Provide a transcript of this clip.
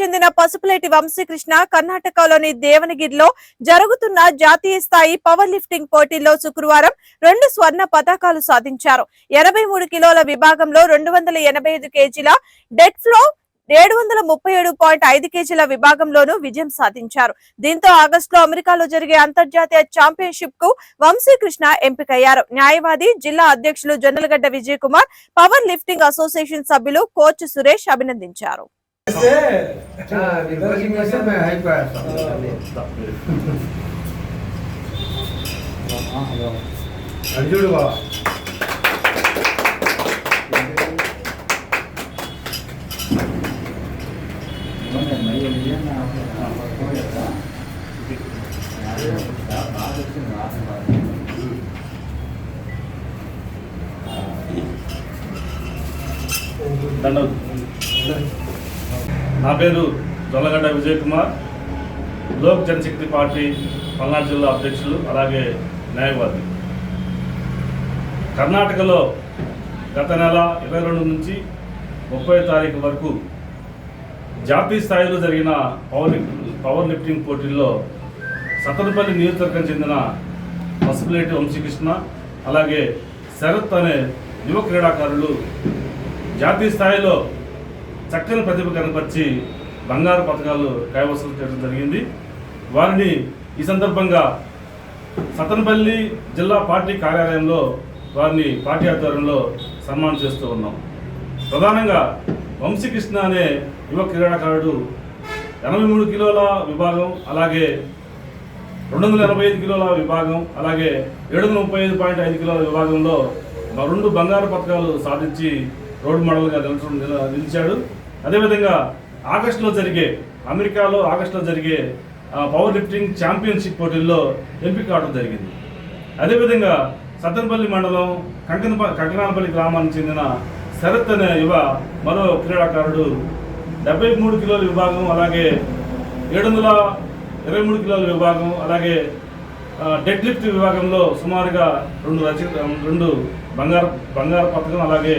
చెందిన పసుపులేటి వంశీకృష్ణ కర్ణాటకలోని దేవనగిరిలో జరుగుతున్న జాతీయ స్థాయి పవర్ లిఫ్టింగ్ పోటీల్లో శుక్రవారం రెండు స్వర్ణ పతకాలు సాధించారు. ఎనభై మూడు కిలోల విభాగంలో రెండు వందల ఎనభై ఐదు కేజీల డెడ్ ఫ్లో ఏడు వందల ముప్పై ఏడు పాయింట్ ఐదు కేజీల విభాగంలోనూ విజయం సాధించారు. దీంతో ఆగస్టులో అమెరికాలో జరిగే అంతర్జాతీయ ఛాంపియన్షిప్కు వంశీకృష్ణ ఎంపికయ్యారు. న్యాయవాది జిల్లా అధ్యక్షులు Jonnalagadda Vijay Kumar power lifting association సభ్యులు కోచ్ సురేష్ అభినందించారు. Designation में है क्या अर्जुन बाबा தண்டோம் నా పేరు జొల్లగడ్డ విజయ్ కుమార్. లోక్ జనశక్తి పార్టీ పల్నాడు జిల్లా అధ్యక్షులు అలాగే న్యాయవాది. కర్ణాటకలో గత నెల ఇరవై రెండు నుంచి ముప్పై తారీఖు వరకు జాతీయ స్థాయిలో జరిగిన పవర్ పవర్ లిఫ్టింగ్ పోటీల్లో సతనపల్లి నియోజకవర్గం చెందిన పసిబిలిటీ వంశీకృష్ణ అలాగే శరత్ అనే యువ క్రీడాకారులు జాతీయ స్థాయిలో చక్కని ప్రతిభ కనపరిచి బంగారు పథకాలు కైవసం చేయడం జరిగింది. వారిని ఈ సందర్భంగా సతనపల్లి జిల్లా పార్టీ కార్యాలయంలో వారిని పార్టీ ఆధ్వర్యంలో సన్మానం చేస్తూ ఉన్నాం. ప్రధానంగా వంశీకృష్ణ అనే యువ క్రీడాకారుడు ఎనభై మూడు కిలోల విభాగం అలాగే రెండు వందల ఎనభై ఐదు కిలోల విభాగం అలాగే ఏడు వందల ముప్పై ఐదు పాయింట్ ఐదు కిలోల విభాగంలో రెండు బంగారు పథకాలు సాధించి రోడ్ మోడల్గా నిలచడం నిలిచాడు. అదేవిధంగా ఆగస్టులో జరిగే అమెరికాలో ఆగస్టులో జరిగే పవర్ లిఫ్టింగ్ ఛాంపియన్షిప్ పోటీల్లో ఎంపిక కావడం జరిగింది. అదేవిధంగా సత్తనపల్లి మండలం కంకన కంకనాలపల్లి గ్రామానికి చెందిన శరత్ అనే యువ మరో క్రీడాకారుడు డెబ్బై మూడు కిలోల విభాగం అలాగే ఏడు వందల ఇరవై మూడు కిలోల విభాగం అలాగే డెడ్ లిఫ్ట్ విభాగంలో సుమారుగా రెండు రచ రెండు బంగారు బంగారు పథకం అలాగే